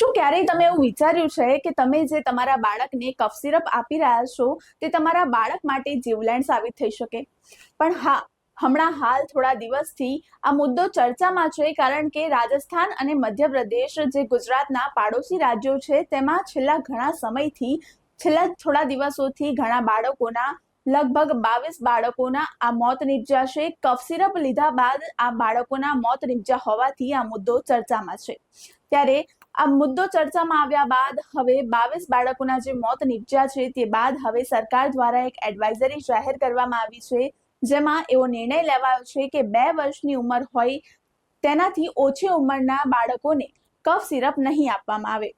શું ક્યારેય તમે એવું વિચાર્યું છે કે તમે જે તમારા બાળકને કફ સિરપ આપી રહ્યા છો, તે તમારા બાળક માટે જીવલેણ સાબિત થઈ શકે? પણ હા, હમણાં હાલ થોડા દિવસથી આ મુદ્દો ચર્ચામાં છે, કારણ કે રાજસ્થાન અને મધ્યપ્રદેશ જે ગુજરાતના પાડોશી રાજ્યો છે, તેમાં છેલ્લા ઘણા સમયથી, છેલ્લા થોડા દિવસોથી ઘણા બાળકોના, લગભગ બાવીસ બાળકોના આ મોત નિપજ્યા છે. કફ સિરપ લીધા બાદ આ બાળકોના મોત નિપજ્યા હોવાથી આ મુદ્દો ચર્ચામાં છે. ત્યારે આ મુદ્દો ચર્ચામાં આવ્યા બાદ હવે બાવીસ બાળકોના જે મોત નિપજ્યા છે તે બાદ હવે સરકાર દ્વારા એક એડવાઇઝરી જાહેર કરવામાં આવી છે, જેમાં એવો નિર્ણય લેવાયો છે કે બે વર્ષની ઉંમર હોય તેનાથી ઓછી ઉંમરના બાળકોને કફ સિરપ નહીં આપવામાં આવે.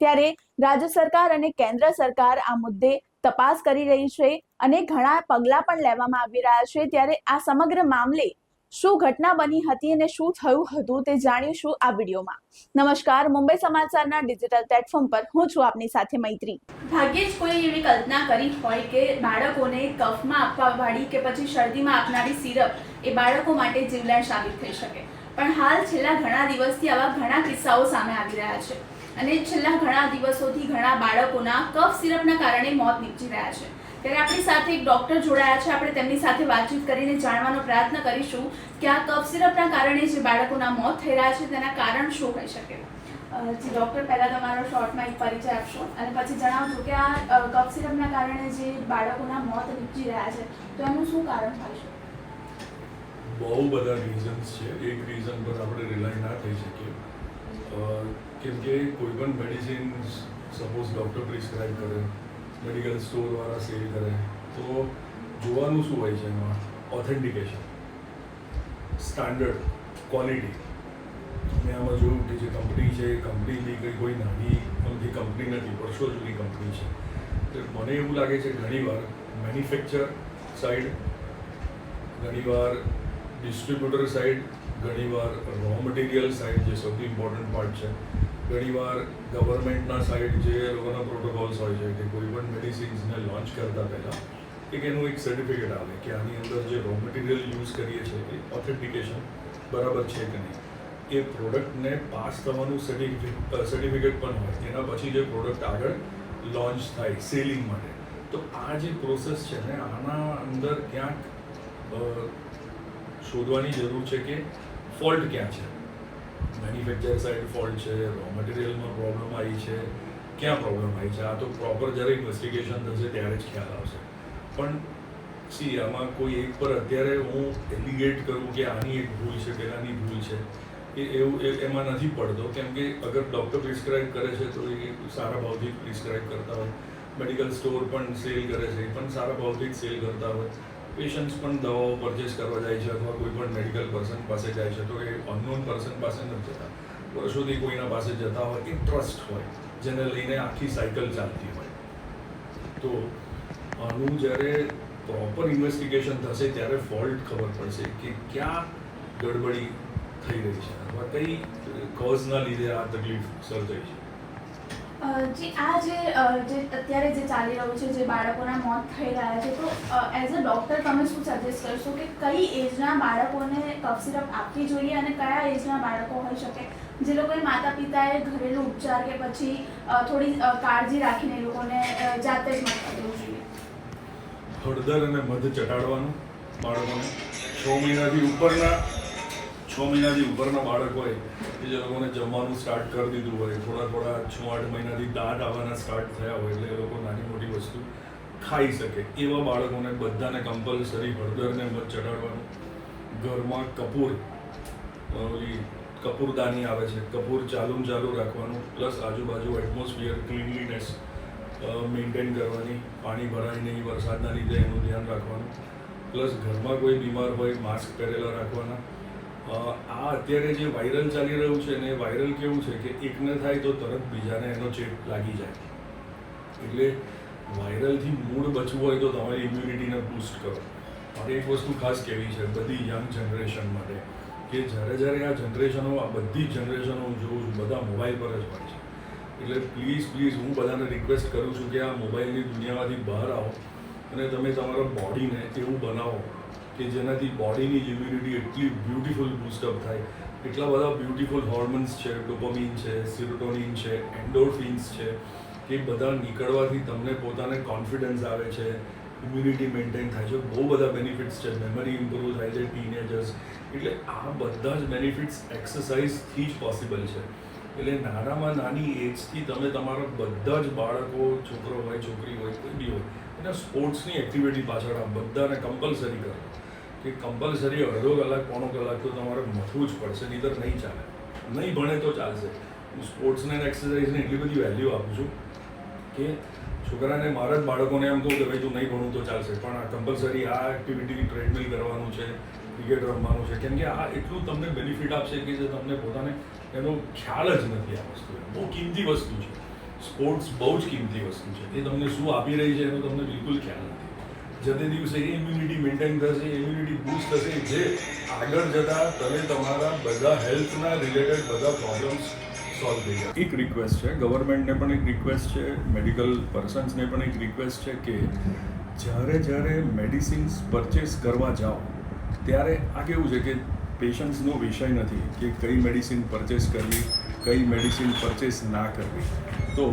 ત્યારે રાજ્ય સરકાર અને કેન્દ્ર સરકાર આ મુદ્દે તપાસ કરી રહી છે અને ઘણા પગલાં પણ લેવામાં આવી રહ્યા છે. ત્યારે આ સમગ્ર મામલે શું ઘટના બની હતી અને શું થયું હતું તે જાણીશું આ વિડીયોમાં. નમસ્કાર, મુંબઈ સમાચારના ડિજિટલ પ્લેટફોર્મ પર હું છું આપની સાથે મૈત્રી. ભાગ્યે જ કોઈ એવી કલ્પના કરી હોય કે બાળકોને કફમાં આપવા વાળી કે પછી શરદીમાં આપનારી સિરપ એ બાળકો માટે જીવલેણ સાબિત થઈ શકે. પણ હાલ છેલ્લા ઘણા દિવસથી આવા ઘણા કિસ્સાઓ સામે આવી રહ્યા છે. અને છેલ્લા ઘણા દિવસોથી ઘણા બાળકોના કફ સિરપના કારણે મોત નીપજી રહ્યા છે. ત્યારે આપણી સાથે એક ડોક્ટર જોડાયા છે. આપણે તેમની સાથે વાતચીત કરીને જાણવાનો પ્રયત્ન કરીશું કે આ કફ સિરપના કારણે જે બાળકોના મોત થઈ રહ્યા છે, તેના કારણ શું હોઈ શકે? જી ડૉક્ટર પહેલાં તમારો શોર્ટમાં એક પરિચય આપશો અને પછી જણાવજો કે આ કફ સિરપના કારણે જે બાળકોના મોત નીપજી રહ્યા છે, તો એનું શું કારણ હોય છે? બહુ બધા રીઝન્સ છે. એક રીઝન પર આપણે રિલાય ના થઈ શકીએ. કેમ કે કોઈ પણ મેડિસિન સપોઝ ડૉક્ટર પ્રિસ્ક્રાઇબ કરે. મેડિકલ સ્ટોરવાળા સેલ કરે. તો જોવાનું શું હોય છે એમાં? ઓથેન્ટિકેશન સ્ટાન્ડર્ડ ક્વોલિટી મેં આમાં જોયું કે જે કંપની છે એ કંપનીની કંઈ કોઈ નાની અમથી કંપની નથી, વર્ષો જૂની કંપની છે. તો મને એવું લાગે છે ઘણીવાર મેન્યુફેક્ચર સાઈડ ઘણીવાર ડિસ્ટ્રીબ્યુટર સાઈડ ઘણીવાર રો મટીરિયલ સાઈડ જે સૌથી ઇમ્પોર્ટન્ટ પાર્ટ છે. ઘણીવાર ગવર્મેન્ટના સાઈડ જે લોકોના પ્રોટોકોલ્સ હોય છે કે કોઈ પણ મેડિસિન્સને લોન્ચ કરતા પહેલાં, એક એનું એક સર્ટિફિકેટ આવે કે આની અંદર જે રો મટીરિયલ યુઝ કરીએ છીએ એ ઓથેન્ટિકેશન બરાબર છે કે નહીં? એ પ્રોડક્ટને પાસ થવાનું સર્ટિફિકેટ સર્ટિફિકેટ પણ હોય, એના પછી જે પ્રોડક્ટ આગળ લોન્ચ થાય સેલિંગ માટે. તો આ જે પ્રોસેસ છે ને, આના અંદર ક્યાંક શોધવાની જરૂર છે કે ફોલ્ટ ક્યાં છે? મેન્યુફેક્ચર સાઇડ ફોલ્ટ છે રો મટીરિયલમાં પ્રોબ્લેમ આવી છે. ક્યાં પ્રોબ્લેમ આવી છે? આ તો પ્રોપર જ્યારે ઇન્વેસ્ટિગેશન થશે ત્યારે જ ખ્યાલ આવશે. પણ સી આમાં કોઈ એક પર અત્યારે હું એલિગેટ કરું કે આની એક ભૂલ છે, પેલાની ભૂલ છે. એ એવું એમાં નથી પડતો. કેમ કે અગર ડૉક્ટર પ્રિસ્ક્રાઇબ કરે છે તો એ સારા ભાવથી પ્રિસ્ક્રાઇબ કરતા હોય. મેડિકલ સ્ટોર પણ સેલ કરે છે, એ પણ સારા ભાવથી સેલ કરતા હોય. પેશન્ટ્સ પણ દવાઓ પરચેસ કરવા જાય છે અથવા કોઈ પણ મેડિકલ પર્સન પાસે જાય છે તો એ અનનોન પર્સન પાસે નથી જતા. વર્ષોથી કોઈના પાસે જતા હોય, એ ટ્રસ્ટ હોય, જેને લઈને આખી સાયકલ ચાલતી હોય. તો આનું જ્યારે પ્રોપર ઇન્વેસ્ટિગેશન થશે, ત્યારે ફોલ્ટ ખબર પડશે કે ક્યાં ગડબડી થઈ રહી છે, અથવા કઈ કોઝના લીધે આ તકલીફ સર્જાઈ છે. જી આ જે અત્યારે જે ચાલી રહ્યું છે, જે બાળકોના મોત થઈ રહ્યા છે, તો એઝ અ ડૉક્ટર તમે શું સજેસ્ટ કરશો કે કઈ એજના બાળકોને કફ સિરપ આપવી જોઈએ અને કયા એજના બાળકો હોઈ શકે? જે લોકોએ માતા પિતાએ ઘરેલું ઉપચાર કે પછી થોડી કાળજી રાખીને એ લોકોને જાતે જ મત દેવું જોઈએ. હળદર અને મધ ચટાડવાનું બાળકોને. છ મહિનાથી ઉપરના, છ મહિનાથી ઉપરના બાળક હોય કે જે લોકોને જમવાનું સ્ટાર્ટ કરી દીધું હોય, થોડા થોડા છ આઠ મહિનાથી દાંત આવવાના સ્ટાર્ટ થયા હોય એટલે એ લોકો નાની મોટી વસ્તુ ખાઈ શકે. એવા બાળકોને બધાને કમ્પલસરી હળદરને મત મધ ચટાડવાનું ઘરમાં કપૂર ઓલી કપૂરદાની આવે છે, કપૂર ચાલુમ ચાલુ રાખવાનું, પ્લસ આજુબાજુ એટમોસ્ફિયર ક્લીનલીનેસ મેન્ટેન કરવાની, પાણી ભરાય નહીં વરસાદના લીધે એનું ધ્યાન રાખવાનું. પ્લસ ઘરમાં કોઈ બીમાર હોય, માસ્ક પહેરેલા રાખવાના. આ અત્યારે જે વાયરલ ચાલી રહ્યું છે ને વાયરલ કેવું છે કે એકને થાય તો તરત બીજાને એનો ચેપ લાગી જાય. એટલે વાયરલથી મૂળ બચવું હોય તો તમારી ઇમ્યુનિટીને બૂસ્ટ કરો. મારે એક વસ્તુ ખાસ કહેવી છે બધી યંગ જનરેશન માટે કે જ્યારે જ્યારે આ જનરેશનો આ બધી જ જનરેશનો હું જોઉં છું, બધા મોબાઈલ પર જ હોય છે. એટલે પ્લીઝ પ્લીઝ હું બધાને રિક્વેસ્ટ કરું છું કે આ મોબાઈલની દુનિયામાંથી બહાર આવો અને તમે તમારા બોડીને એવું બનાવો કે જેનાથી બોડીની ઇમ્યુનિટી એટલી બ્યુટિફુલ બૂસ્ટઅપ થાય. એટલા બધા બ્યુટીફુલ હોર્મોન્સ છે ડોપોમિન છે સિરોટોનિન છે એન્ડોરફિન્સ છે એ બધા નીકળવાથી તમને પોતાને કોન્ફિડન્સ આવે છે ઇમ્યુનિટી મેન્ટેન થાય છે. બહુ બધા બેનિફિટ્સ છે. મેમરી ઇમ્પ્રૂવ થાય છે ટીનેજર્સ એટલે આ બધા જ બેનિફિટ્સ એક્સરસાઇઝથી જ પોસિબલ છે. એટલે નાનામાં નાની એજથી તમે તમારા બધા જ બાળકો, છોકરો હોય, છોકરી હોય, કોઈ બી હોય, એને સ્પોર્ટ્સની એક્ટિવિટી પાછળ આ બધાને કમ્પલસરી કરો. કે કમ્પલસરી અડધો કલાક, પોણો કલાક તો તમારે મથવું જ પડશે નહીતર નહીં ચાલે. નહીં ભણે તો ચાલશે. હું સ્પોર્ટ્સને અને એક્સરસાઇઝને એટલી બધી વેલ્યુ આપું છું કે છોકરાને, મારા જ બાળકોને એમ કહું કે ભાઈ તું નહીં ભણું તો ચાલશે. પણ આ કમ્પલસરી આ એક્ટિવિટી ટ્રેડમિલ કરવાનું છે ક્રિકેટ રમવાનું છે, કેમ કે આ એટલું તમને બેનિફિટ આપશે કે જે તમને પોતાને, એનો ખ્યાલ જ નથી આ વસ્તુ બહુ કિંમતી વસ્તુ છે. સ્પોર્ટ્સ બહુ જ કિંમતી વસ્તુ છે. એ તમને શું આપી રહી છે એનો તમને બિલકુલ ખ્યાલ નથી. જતે દિવસે ઇમ્યુનિટી મેન્ટેન થશે ઇમ્યુનિટી બૂસ્ટ થશે, જે આગળ જતાં તમે તમારા બધા હેલ્થના રિલેટેડ બધા પ્રોબ્લેમ્સ સોલ્વ થઈ જાય એક રિક્વેસ્ટ છે ગવર્મેન્ટને પણ એક રિક્વેસ્ટ છે મેડિકલ પર્સન્સને પણ એક રિક્વેસ્ટ છે કે જ્યારે જ્યારે મેડિસિન્સ પરચેસ કરવા જાઓ, ત્યારે આ કેવું છે કે પેશન્ટ્સનો વિષય નથી કે કઈ મેડિસિન પરચેસ કરવી, કઈ મેડિસિન પરચેસ ના કરવી. તો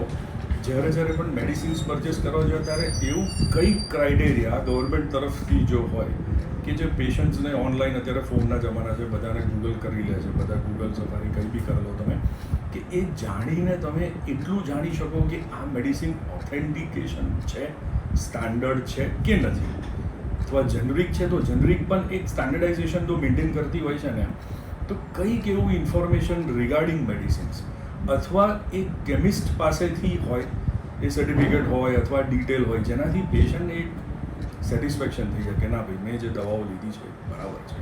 જ્યારે જ્યારે પણ મેડિસિન્સ પરચેસ કરવા જોઈએ, ત્યારે એવું કઈ ક્રાઇટેરિયા ગવર્મેન્ટ તરફથી જો હોય કે જે પેશન્ટ્સને ઓનલાઈન અત્યારે ફોનના જમાના છે, બધાને ગૂગલ કરી લે છે, બધા ગૂગલ સફારી કંઈ બી કરો તમે, કે એ જાણીને તમે એટલું જાણી શકો કે આ મેડિસિન ઓથેન્ટિકેશન છે સ્ટાન્ડર્ડ છે કે નથી. અથવા જનરિક છે તો જનરિક પણ એક સ્ટાન્ડર્ડાઇઝેશન તો મેન્ટેન કરતી હોય છે ને તો કંઈક એવું ઇન્ફોર્મેશન રિગાર્ડિંગ મેડિસિન્સ અથવા એક કેમિસ્ટ પાસેથી હોય, એ સર્ટિફિકેટ હોય અથવા ડિટેલ હોય, જેનાથી પેશન્ટને એક સેટિસ્ફેક્શન થઈ શકે. ના ભાઈ, મેં જે દવાઓ લીધી છે, બરાબર છે.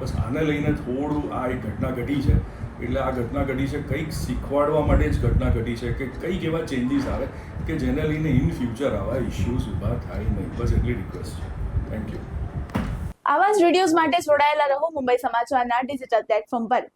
બસ આને લઈને થોડું આ એક ઘટના ઘટી છે. એટલે આ ઘટના ઘટી છે, કંઈક શીખવાડવા માટે જ ઘટના ઘટી છે કે કંઈક એવા ચેન્જીસ આવે કે જેને લઈને ઇન ફ્યુચર આવા ઇશ્યુઝ ઊભા થાય નહીં. બસ એટલી રિક્વેસ્ટ છે. થેન્ક યુ આવા જ વિડીયોઝ માટે જોડાયેલા રહો મુંબઈ સમાચારના ડિજિટલ પ્લેટફોર્મ પર.